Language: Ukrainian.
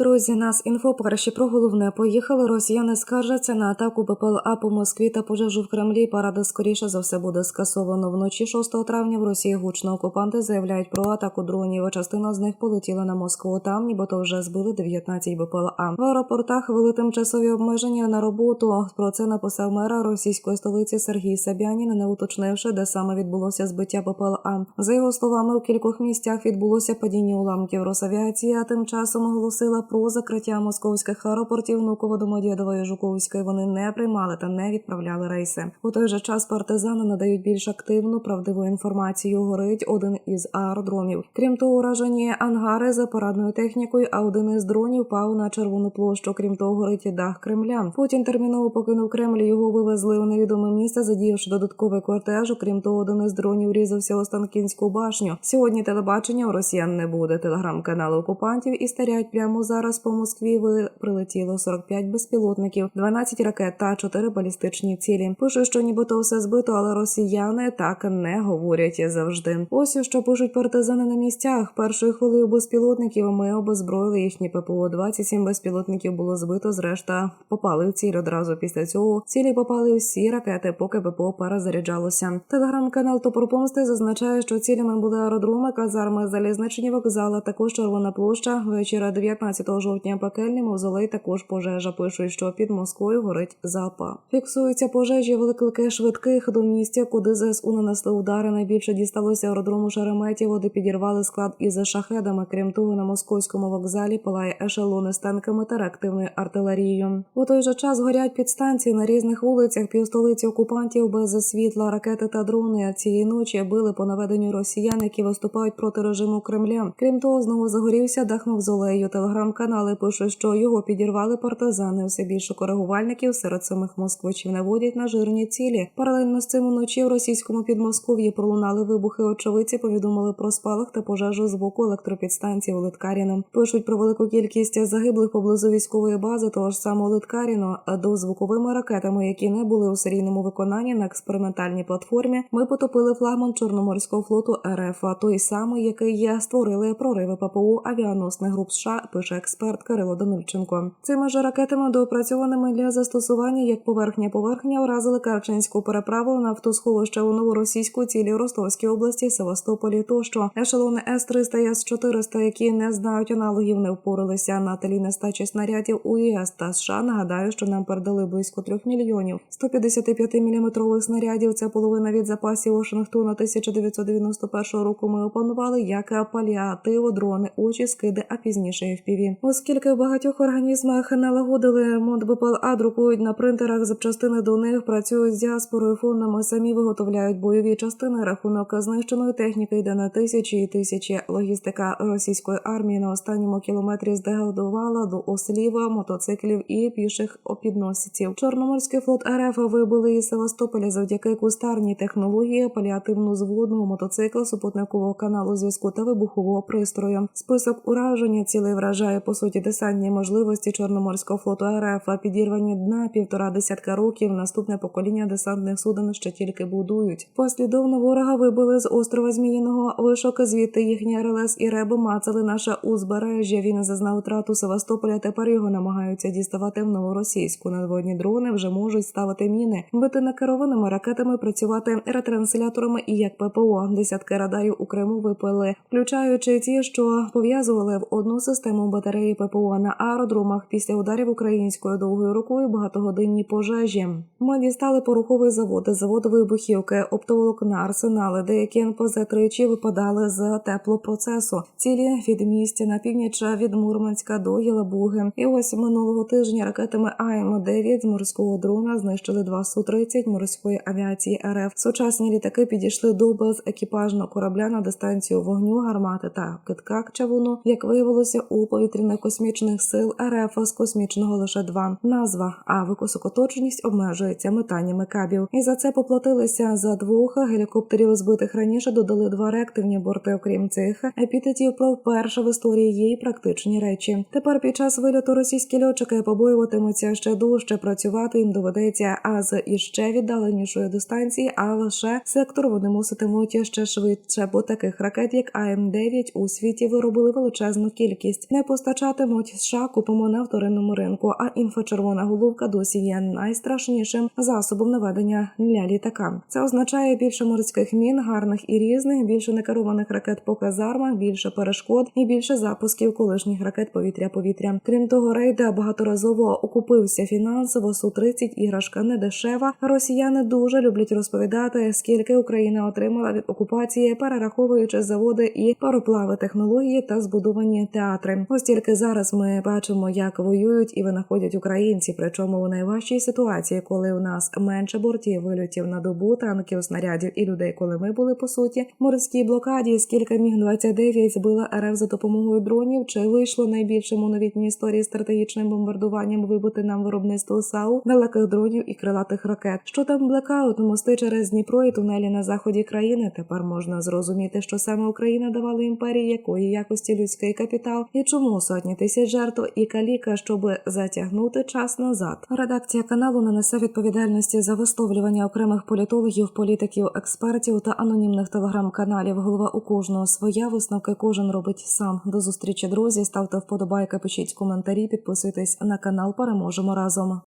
Друзі, нас інфо перші про головне. Поїхали. Росіяни скаржаться на атаку БПЛА по Москві та пожежу в Кремлі. Парада скоріше за все буде скасовано. Вночі 6 травня в Росії гучно окупанти заявляють про атаку дронів. Частина з них полетіла на Москву. Там нібито вже збили 19 БПЛА. В аеропортах ввели тимчасові обмеження на роботу. Про це написав мера російської столиці Сергій Сабянін, не уточнивши, де саме відбулося збиття БПЛА. За його словами, у кількох місцях відбулося падіння уламків. Росавіація тим часом оголосила про закриття московських аеропортів Внуково Домодєдова і Жуковської. Вони не приймали та не відправляли рейси. У той же час партизани надають більш активну правдиву інформацію. Горить один із аеродромів. Крім того, уражені ангари за парадною технікою, а один із дронів пав на червону площу. Крім того, горить і дах Кремля. Путін терміново покинув Кремль. Його вивезли у невідоме місце, задіявши додатковий кортеж. Крім того, один із дронів різався у Станкінську башню. Сьогодні телебачення у росіян не буде. Телеграм-канали окупантів і старять прямо зараз по Москві. Ви прилетіло 45 безпілотників, 12 ракет та 4 балістичні цілі. Пишуть, що нібито все збито, але росіяни так не говорять завжди. Ось що пишуть партизани на місцях. Першою хвилею безпілотників ми обезброїли їхні ППО. 27 безпілотників було збито. Зрешта попали в ціль одразу після цього. Цілі попали всі ракети, поки ППО перезаряджалося. Телеграм-канал Топор Помсти зазначає, що цілями були аеродроми, казарми, залізничні вокзали, також червона площа. Вечора 19 жовтня пекельний мавзолей, також пожежа. Пишуть, що під Москвою горить запа. Фіксуються пожежі, виклики швидких до місця, куди ЗСУ нанесли удари. Найбільше дісталося аеродрому Шереметєво, де підірвали склад із шахедами. Крім того, на московському вокзалі палає ешелони з танками та реактивною артилерією. У той же час горять підстанції на різних вулицях півстолиці окупантів без світла, ракети та дрони. Цієї ночі били по наведенню росіян, які виступають проти режиму Кремля. Крім того, знову загорівся дах мавзолею. Телеграм-канали пишуть, що його підірвали партизани. Все більше коригувальників серед самих москвичів наводять на жирні цілі. Паралельно з цим уночі в російському підмосков'ї пролунали вибухи. Очевидці повідомили про спалах та пожежу з боку електропідстанції у Литкаріно. Пишуть про велику кількість загиблих поблизу військової бази того ж самого Литкаріно, до звуковими ракетами, які не були у серійному виконанні на експериментальній платформі. Ми потопили флагман Чорноморського флоту РФ, той самий, який є, створили прориви ППУ авіаносних груп США, пише експерт Кирило Данильченко. Цими ж ракетами доопрацьованими для застосування як поверхня поверхня вразили Керченську переправу нафтосховище у новоросійську цілі Ростовській області, Севастополі. Тощо ешелони С-300 і С-400, які не знають аналогів, не впоралися на талі нестачі снарядів у ЄС та США. Нагадаю, що нам передали близько 3 мільйонів 155 міліметрових снарядів. Це половина від запасів Вашингтона 1991 року. Ми опанували як паліативу, дрони, очі, скиди, а пізніше і Оскільки в багатьох організмах налагодили мод БПЛА, друкують на принтерах запчастини до них, працюють з діаспорою фондами, самі виготовляють бойові частини. Рахунок знищеної техніки йде на тисячі і тисячі. Логістика російської армії на останньому кілометрі здеградувала до ослів, мотоциклів і піших опідносиців. Чорноморський флот РФ вибили із Севастополя завдяки кустарній технології, паліативно зводного мотоцикла, супутникового каналу зв'язку та вибухового пристрою. Список ураження цілей вражає по суті десантні можливості Чорноморського флоту РФ, а підірвані дна півтора десятка років. Наступне покоління десантних суден ще тільки будують. Послідовно ворога вибили з острова Зміїного вишок. Звідти їхні РЛС і реби мацали наше узбережжя. Він зазнав втрату Севастополя. Тепер його намагаються діставати в новоросійську. Надводні дрони вже можуть ставити міни, бити накерованими ракетами, працювати ретрансляторами і як ППО. Десятки радарів у Криму випили, включаючи ті, що пов'язували в одну систему батареї ППО на аеродромах після ударів українською довгою рукою багатогодинні пожежі. Ми дістали поруховий завод, завод вибухівки, оптоволокна, арсенали. Деякі НПЗ тричі випадали з теплопроцесу. Цілі від місця на північ від Мурманська до Єлабуги. І ось минулого тижня ракетами АМ-9 з морського дрона знищили два Су-30 морської авіації РФ. Сучасні літаки підійшли до безекіпажного корабля на дистанцію вогню, гармати та китка чавуну. Як виявилося, у повітряно-космічних сил РФ з космічного лише два назва, а високоточність обмежується метаннями кабів. І за це поплатилися за двох гелікоптерів, збитих раніше додали два реактивні борти. Окрім цих епітетів, про вперше в історії й практичні речі. Тепер під час вильоту російські льотчики побоюватимуться ще дужче працювати їм доведеться, а з іще віддаленішої дистанції, а лише сектор вони муситимуть ще швидше, бо таких ракет, як АМ-9, у світі виробили величезну кількість. Не постачає США, купимо на вторинному ринку. А інфочервона головка досі є найстрашнішим засобом наведення для літака. Це означає більше морських мін, гарних і різних, більше некерованих ракет по казармах, більше перешкод і більше запусків колишніх ракет повітря-повітря. Крім того, рейда багаторазово окупився фінансово. су 30 іграшка не дешева. Росіяни дуже люблять розповідати, скільки Україна отримала від окупації, перераховуючи заводи і пароплави технології та збудовані театри. Ось тільки зараз ми бачимо, як воюють і винаходять українці. Причому у найважчій ситуації, коли у нас менше бортів вильотів на добу, танків, снарядів і людей, коли ми були по суті морській блокаді. Скільки міг 29 збила РФ за допомогою дронів? Чи вийшло найбільшим у новітній історії стратегічним бомбардуванням вибути нам виробництво САУ, далеких дронів і крилатих ракет? Що там блекаут, мости через Дніпро і тунелі на заході країни? Тепер можна зрозуміти, що саме Україна давала імперії якої якості людський капітал і чому сотні тисяч жертв і каліка, щоб затягнути час назад. Редакція каналу не несе відповідальності за висловлювання окремих політологів, політиків, експертів та анонімних телеграм-каналів. Голова у кожного своя висновки кожен робить сам. До зустрічі, друзі. Ставте вподобайки, пишіть коментарі, підписуйтесь на канал. Переможемо разом.